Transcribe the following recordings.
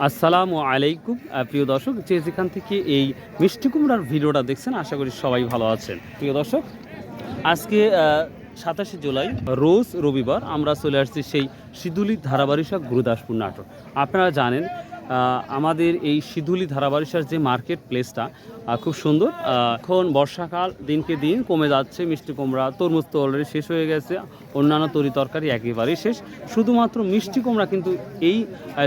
আসসালামু আলাইকুম প্রিয় দর্শক, যে যেখান থেকে এই মিষ্টি কুমড়ার ভিডিওটা দেখছেন, আশা করি সবাই ভালো আছেন। প্রিয় দর্শক, আজকে সাতাশে জুলাই, রোজ রবিবার আমরা চলে আসছি সেই সিদুলি ধারাবাহিক গুরুদাসপুর নাটক। আপনারা জানেন আমাদের এই সিধুলি ধারাবারিশার যে মার্কেট প্লেসটা খুব সুন্দর। এখন বর্ষাকাল, দিনকে দিন কমে যাচ্ছে, মিষ্টি কুমড়া, তরমুজ তো অলরেডি শেষ হয়ে গেছে, অন্যান্য তরি তরকারি একেবারেই শেষ। শুধুমাত্র মিষ্টি কুমড়া কিন্তু এই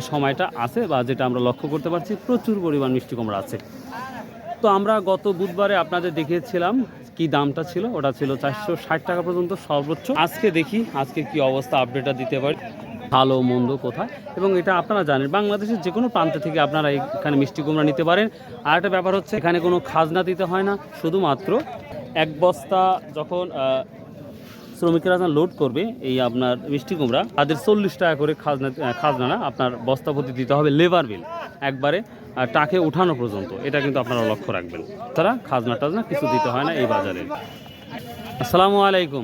সময়টা আছে বা যেটা আমরা লক্ষ্য করতে পারছি, প্রচুর পরিমাণ মিষ্টি কুমড়া আছে। তো আমরা গত বুধবারে আপনাদের দেখিয়েছিলাম কি দামটা ছিল, ওটা ছিল চারশো ষাট টাকা পর্যন্ত সর্বোচ্চ। আজকে দেখি, আজকে কি অবস্থা আপডেটটা দিতে পারি। ভালো মন্দ কোথায়? এবং এটা আপনারা জানেন, বাংলাদেশের যে কোনো প্রান্ত থেকে আপনারা এখানে মিষ্টি কুমড়া নিতে পারেন। আর একটা ব্যাপার হচ্ছে, এখানে কোনো খাজনা দিতে হয় না। শুধুমাত্র এক বস্তা যখন শ্রমিকেরা যখন লোড করবে এই আপনার মিষ্টি কুমড়া, তাদের চল্লিশ টাকা করে খাজনা খাজনা না আপনার বস্তা প্রতি দিতে হবে লেবার বিল একবারে টাকে উঠানো পর্যন্ত। এটা কিন্তু আপনারা লক্ষ্য রাখবেন। তারা খাজনা টাজনা কিছু দিতে হয় না এই বাজারে। আসসালামু আলাইকুম।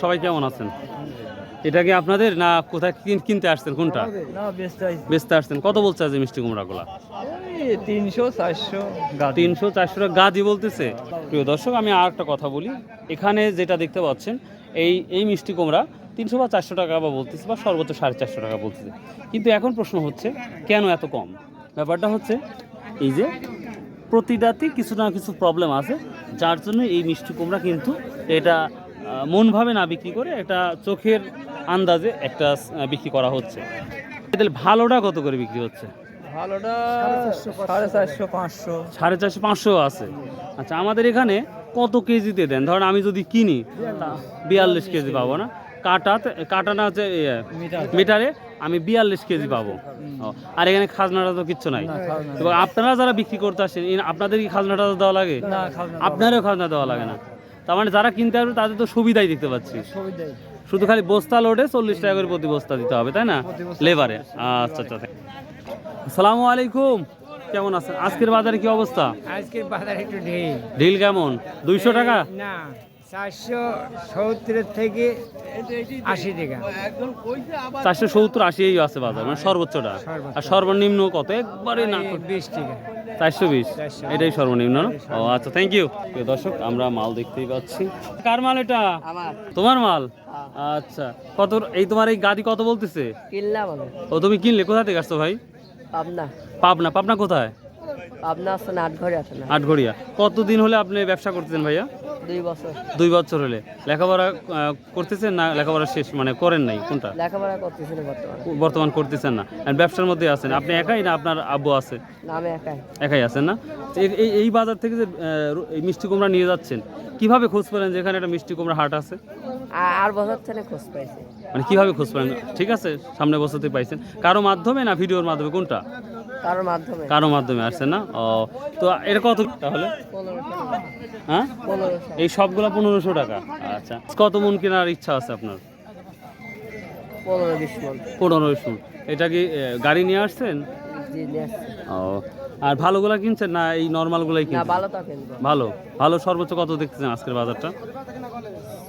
সবাই কেমন আছেন? এটা কি আপনাদের না কোথায় কিন- কিনতে আসছেন? কোনটা? বেচতে আসছেন। কত বলছে আজ মিষ্টি কুমড়াগুলা? তিনশো চারশো তিনশো চারশো গাদি বলতেছে। প্রিয় দর্শক আমি আর একটা কথা বলি। এখানে যেটা দেখতে পাচ্ছেন এই এই মিষ্টি কুমড়া তিনশো বা চারশো টাকা বা বলতেছে বা সর্বোচ্চ সাড়ে চারশো টাকা বলতেছে। কিন্তু এখন প্রশ্ন হচ্ছে কেন এত কম? ব্যাপারটা হচ্ছে এই যে প্রতিটাতে কিছু না কিছু প্রবলেম আছে যার জন্য এই মিষ্টি কুমড়া কিন্তু এটা মনভাবে না বিক্রি করে এটা চোখের আন্দাজে একটা বিক্রি করা হচ্ছে। তাহলে ভালোটা কত করে বিক্রি হচ্ছে? ভালোটা সাড়ে চারশো পাঁচশো। সাড়ে চারশো পাঁচশো আছে। আচ্ছা আমাদের এখানে কত কেজিতে দেন? ধরেন আমি যদি কিনি বিয়াল্লিশ কেজি পাবো না? কাটাতে কাটা না হচ্ছে ইয়ে, মিটারে। আমি বিয়াল্লিশ কেজি পাবো। আর এখানে খাজনাটা তো কিচ্ছু নাই। এবং আপনারা যারা বিক্রি করতে আসেন আপনাদের কি খাজনাটা তো দেওয়া লাগে? আপনারও খাজনা দেওয়া লাগে না। তার মানে যারা কিনতে পারবে তাদের তো সুবিধাই দেখতে পাচ্ছি। দেয় শুধু খালি বস্তা লোডে চল্লিশ টাকা করে প্রতি বস্তা দিতে হবে তাই না? লেবারে। আচ্ছা আচ্ছা আসসালামু আলাইকুম। কেমন আছেন? আজকের বাজারে কি অবস্থা? আজকের বাজার একটু ঢের ঢিল কেমন? দুইশো টাকা? না চারশো সত্তরের থেকে আশি টাকা। চারশো সত্তর আশি আছে বাজার মানে সর্বোচ্চটা। আর সর্বনিম্ন কত? একবারে না। বিশ টাকা। চারশো বিশ? এটাই সর্বনিম্ন ও আচ্ছা থ্যাংক ইউ দর্শক আমরা মাল দেখতেই পাচ্ছি। কার মাল এটা? তোমার মাল? আচ্ছা। কত এই তোমার এই গাড়ি কত বলতেছে? কিনলাম আমি। ও তুমি কিনলে? কোথা থেকে আসছো ভাই? পাবনা। পাবনা। পাবনা কোথায়? পাবনা আসছে না আট ঘরে আসে না। আটঘরিয়া কতদিন হলে আপনি ব্যবসা করতেছেন ভাইয়া? দুই বছর। দুই বছর হলে। লেখাপড়া করতেছেন না লেখাপড়া শেষ? মানে করেন নাই কোনটা? লেখাপড়া করতেছি না বর্তমানে। বর্তমান করতেছেন না। আর ব্যবসার মধ্যে আছেন? আপনি একাই না আপনার আব্বু আছে? না আমি একাই। একাই আছেন না? এই- এই বাজার থেকে যে এই মিষ্টি কুমড়া নিয়ে যাচ্ছেন কীভাবে খোঁজ পেলেন যে এখানে একটা মিষ্টি কুমড়া হাট আছে? আর বছর থেকে খোঁজ পাইছি। মানে কীভাবে খোঁজ পেলেন ঠিক আছে সামনে বছরতে পাইছেন। কারও মাধ্যমে না ভিডিওর মাধ্যমে? কোনটা? কারোর মাধ্যমে। কারও মাধ্যমে আসছেন না? ও তো এটা কত তাহলে? হ্যাঁ? এই সবগুলো পনেরোশো টাকা। আচ্ছা। কত মন কেনার ইচ্ছা আছে আপনার? পনেরো বিশ মন। এটা কি গাড়ি নিয়ে আসছেন? আসছি। ও আর ভালোগুলা কিনছেন না এই নর্মালগুলাই না কিনছেন? ভালো তো কিনবো। ভালো। ভালো সর্বোচ্চ কত দেখতেছেন আজকের বাজারটা?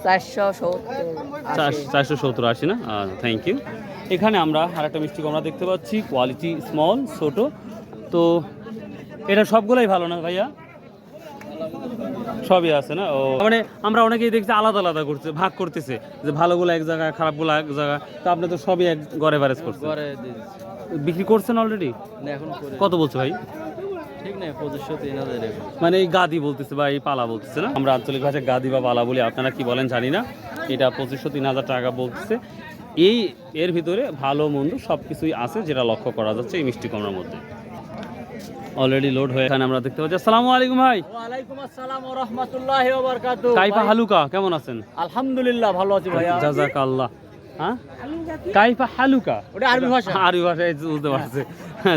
চারশো সত্তর। আশি। চারশো সত্তর আশি না? থ্যাংক ইউ এখানে আমরা আর একটা মিষ্টি আমরা দেখতে পাচ্ছি কোয়ালিটি স্মল ছোট। তো এটা সবগুলাই ভালো না ভাইয়া? সবই আছে না? ও মানে আমরা অনেকেই দেখছি আলাদা আলাদা করছে ভাগ করতেছে যে ভালোগুলো এক জায়গায় খারাপগুলো এক জায়গায়। তো আপনি তো সবই এক গড়ে ব্যারেজ করছেন। বিক্রি করছেন অলরেডি এখন কত বলছে ভাই? মানে এই গাদি বলতেছে বা এই পালা বলতেছে না? আমরা আঞ্চলিক ভাষায় গাদি বা পালা বলি আপনারা কি বলেন জানি না। এটা পঁচিশশো তিন হাজার টাকা বলতেছে। এই এর ভিতরে ভালো মন্দ সব কিছুই আছে যেটা লক্ষ্য করা যাচ্ছে এই মিষ্টি কমরার মধ্যে। অলরেডি লোড হয়ে এখানে আমরা দেখতে পাচ্ছি। আসসালামু আলাইকুম ভাই। ওয়ালাইকুম আসসালাম ওয়া রাহমাতুল্লাহি ওয়া বারাকাতু। কাইফা হালুকা কেমন আছেন? আলহামদুলিল্লাহ ভালো আছি ভাইয়া জাজাক আল্লাহ হ্যাঁ? কাইফা হালুকা। ওটা আরবি ভাষা। আরবি ভাষায় বুঝতে পারছে।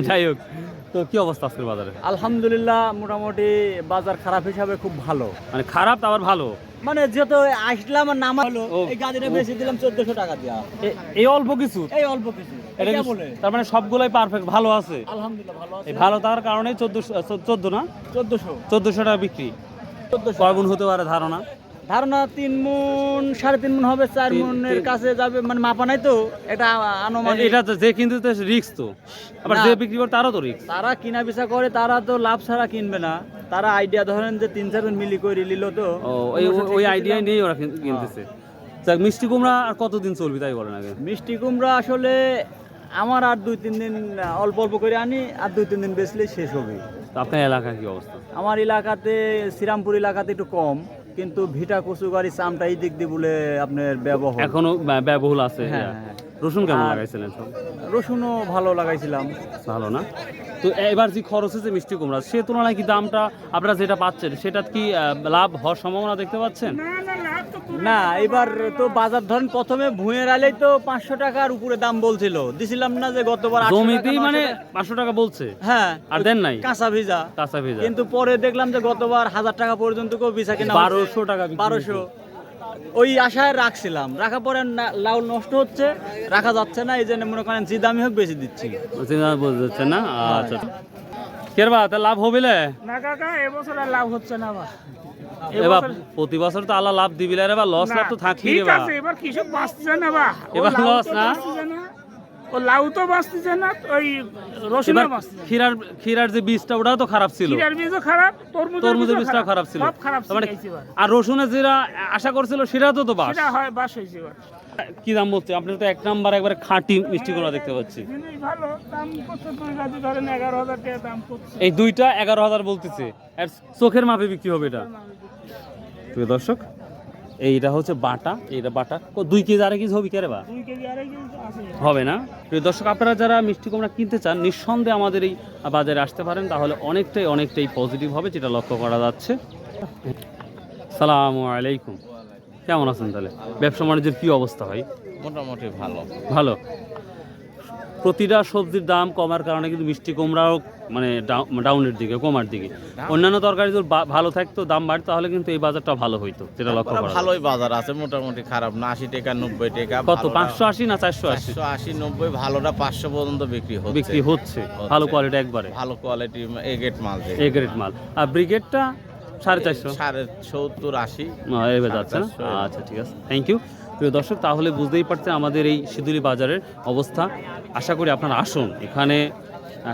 যাই হোক। তো কি অবস্থা আজকের বাজারে? আলহামদুলিল্লাহ মোটামুটি বাজার খারাপ হিসাবে খুব ভালো। মানে খারাপ আবার ভালো? মানে যেহেতু আসলাম আর নামা হলো এই গাড়িটা বেশি দিলাম চোদ্দশো টাকা দিয়া। এই অল্প কিছু? এই অল্প কিছু। তার মানে সবগুলাই পারফেক্ট ভালো আছে? আলহামদুলিল্লাহ ভালো আছে। ভালো থাকার কারণে চোদ্দশো চোদ্দ না? চোদ্দশো। চোদ্দশো টাকা বিক্রি। কয় গুণ হতে পারে ধারণা? ধারণা তিন মন সাড়ে তিন মন হবে চার মনের কাছে যাবে মানে মাপা নাই তো এটা আনুমানিক। এটা তো যে কিনতে রিক্স তো। আবার যে বিক্রি করে তারও তো রিক্স তারা কিনা বেচা করে তারা তো লাভ ছাড়া কিনবে না। তারা আইডিয়া ধরেন যে তিন চারজন মিলি করে নিল তো। ওই আইডিয়া নিয়েই ওরা কিনতেছে। যাক মিষ্টি কুমড়া আর কতদিন চলবে তাই বলেন আগে? মিষ্টি কুমড়া আসলে আমার আর দুই তিন দিন অল্প অল্প করে আনি আর দুই তিন দিন বেচলেই শেষ হবে। আপনার এলাকার কি অবস্থা? আমার এলাকাতে শ্রীরামপুর এলাকাতে একটু কম। কিন্তু ভিটা কচু গাড়ি চামটা এই দিক দিয়ে বলে আপনার ব্যবহার এখনও ব্যবহুল ব্যয়বহুল আছে হ্যাঁ, হ্যাঁ। রসুন কেমন লাগাইছিলেন? রসুনও ভালো লাগাইছিলাম। ভালো না? তো এবার যে খরচ হয়েছে মিষ্টি কুমড়া সে তুলনায় কি দামটা আপনারা যেটা পাচ্ছেন সেটা কি আহ, লাভ হওয়ার সম্ভাবনা দেখতে পাচ্ছেন? না এবার তো বাজার ধরেন প্রথমে ভুঁয়ের আলেই তো পাঁচশো টাকার উপরে দাম বলছিল। দিছিলাম না যে গতবার জমিতেই মানে পাঁচশো টাকা বলছে। হ্যাঁ আর দেন নাই। কাঁচা ভিজা। কাঁচা ভেজা। কিন্তু পরে দেখলাম যে গতবার হাজার টাকা পর্যন্ত কেউ বিছা কিনা বারোশো টাকা বারোশো। ওই আশায় রাখছিলাম। রাখা পরে লাউ নষ্ট হচ্ছে রাখা যাচ্ছে না এই জন্য মনে করেন যে দামি হোক বেশি দিচ্ছি। না? আচ্ছা। কেরবা তা লাভ হবে না কাকা এবছর আর লাভ হচ্ছে না বা এবার প্রতি বছর তো আল্লাহ লাভ দিবি রে বা লস লাভ তো থাকি রে ঠিক আছে এবার কৃষক বাঁচছে না বা। এবার লাউ না? ও লাউ তো বাঁচতেছে না ওই রসুনও বাঁচতেছে না। ক্ষীরার ক্ষীরার যে বীজটা ওটাও তো খারাপ ছিল। ক্ষীরার বীজও খারাপ তরমুজের তরমুজের বীজও খারাপ। ছিল। সব খারাপ মানে আর রসুনের যেটা আশা করছিল সেটা তো তো বাস। সেটা হয় বাস হয়েছে এবার। কি দাম বলছে? আপনার তো এক নাম্বার একবারে খাঁটি মিষ্টি কুমড়া দেখতে পাচ্ছি। এই দুইটা এগারো হাজার বলতেছে। আর চোখের মাপে বিক্রি হবে এটা। প্রিয় দর্শক এইটা হচ্ছে বাটা। এইটা বাটা। ও, দুই কেজি আড়াই কেজি হবে কেরে বা? হবে না। প্রিয় দর্শক আপনারা যারা মিষ্টি কুমড়া কিনতে চান নিঃসন্দেহে আমাদের এই বাজারে আসতে পারেন। তাহলে অনেকটাই অনেকটাই পজিটিভ হবে যেটা লক্ষ্য করা যাচ্ছে। সালামু আলাইকুম। কেমন আছেন তাহলে? ব্যবসা বাণিজ্যের কি অবস্থা হয় মোটামুটি ভালো। ভালো? প্রতিটা সবজির দাম কমার কারণে কিন্তু মিষ্টি কুমড়াও মানে ডাউ- ডাউনের দিকে কমার দিকে। অন্যান্য তরকারি যদি ভালো থাকতো দাম বাড়তো তাহলে কিন্তু এই বাজারটা ভালো হইতো যেটা লক্ষ্য করা ভালোই বাজার আছে মোটামুটি খারাপ না আশি টাকা নব্বই টাকা কত পাঁচশো আশি না চারশো আশি? আশি নব্বই ভালোটা পাঁচশো পর্যন্ত বিক্রি হচ্ছে। বিক্রি হচ্ছে ভালো কোয়ালিটি একবারে। ভালো কোয়ালিটি এ গেট মাল এ গ্রেড মাল। আর ব্রিগেডটা সাড়ে চারশো? সাড়ে সত্তর আশি। এবার যাচ্ছে না? আচ্ছা ঠিক আছে। থ্যাংক ইউ প্রিয় দর্শক তাহলে বুঝতেই পারছেন আমাদের এই সিঁদুলি বাজারের অবস্থা। আশা করি আপনারা আসুন। এখানে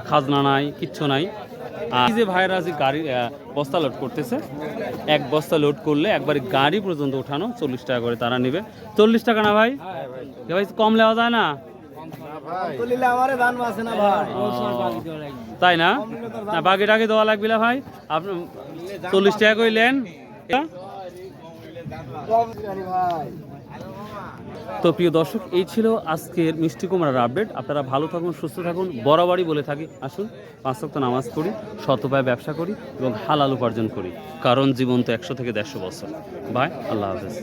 খাজনা নাই কিচ্ছু নাই। আর এই যে ভাইরা যে গাড়ি বস্তা লোড করতেছে এক বস্তা লোড করলে একবার গাড়ি পর্যন্ত ওঠানো চল্লিশ টাকা করে তারা নেবে। চল্লিশ টাকা না ভাই? ভাই কম নেওয়া যায় না? তাই না? না বাকি টাকি দেওয়া লাগবে না ভাই? আপনি চল্লিশ টাকা করে নেন তো প্রিয় দর্শক এই ছিল আজকের মিষ্টি কুমড়ার আপডেট আপনারা ভালো থাকুন সুস্থ থাকুন বরাবরই বলে থাকি। আসুন পাঁচ ওয়াক্ত নামাজ পড়ি শতপায় ব্যবসা করি এবং হালাল উপার্জন করি। কারণ জীবন তো একশো থেকে দেড়শো বছর। বাই আল্লাহ হাফেজ।